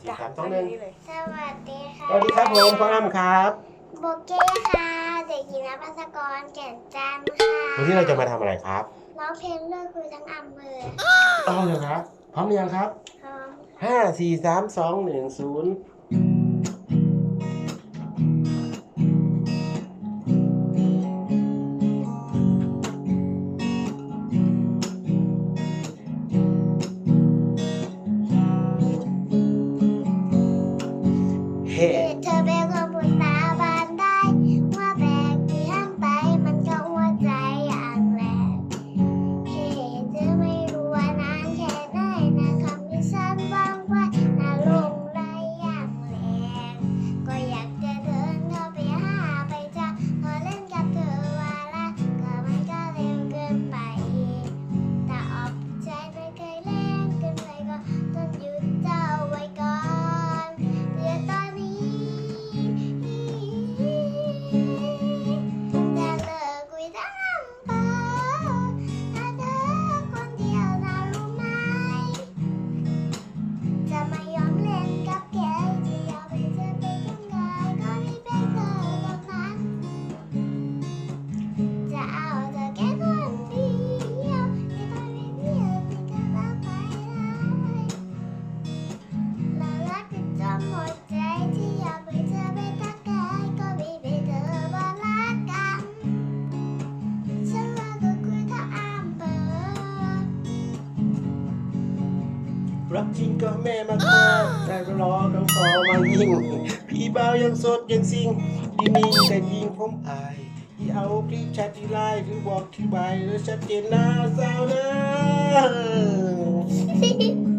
สี่สามสองหนึ่งนี่เลยสวัสดีค่ะสวัสดีครับผมพ่ออ้ำครับโบเก้ค่ะ เด็กหญิงนภัสกรแก่นจันทร์ค่ะวันนี้เราจะมาทำอะไรครับ ร้องเพลงเลิกคุยทั้งอำเภออ๋อเหรอครับ พร้อมหรือยังครับ พร้อมห้าสี่สามสองหนึ่งศูนย์ รักจริงก็แม่มาขอแต่รอก็ขอมายิ่ง พี่บ่าวยังสดยังซิงดีมีแต่ยิงผมอายที่เอาคลิปแชทที่ไลน์หรือบอกที่ใบแล้วชัดเจนหน้าสาวนะจะ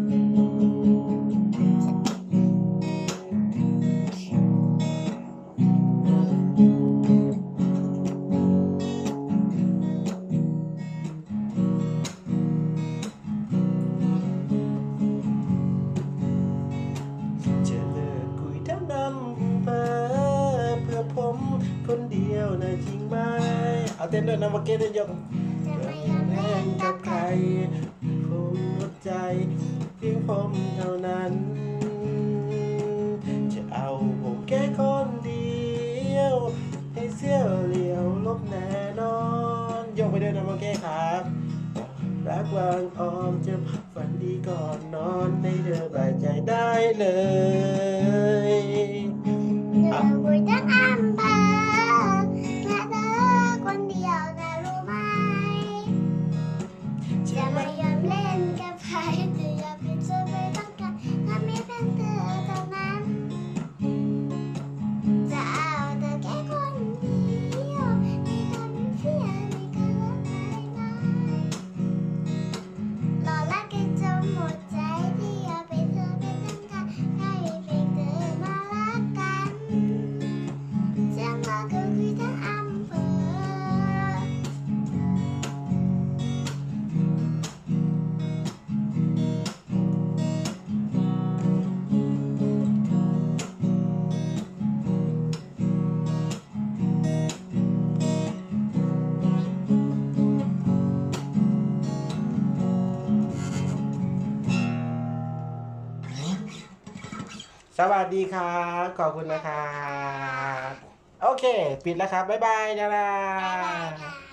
จริงไหมเอาเต้นด้วยนะมาเก็ตได้ยกจะไม่ยอมเล่นกับใครผมหมดใจเพียงผมเท่านั้น จะเอาผมแค่คนเดียว ให้เสี้ยวเหลียวลบแน่นอนยกไปด้วยนะมาเก้ครับรักวางออมจะฝันดีก่อนนอนให้เธอสบายใจได้เลยเธอคุ สวัสดีครับ ขอบคุณนะครับ โอเค ปิดแล้วครับ บ๊ายบายนะล่ะ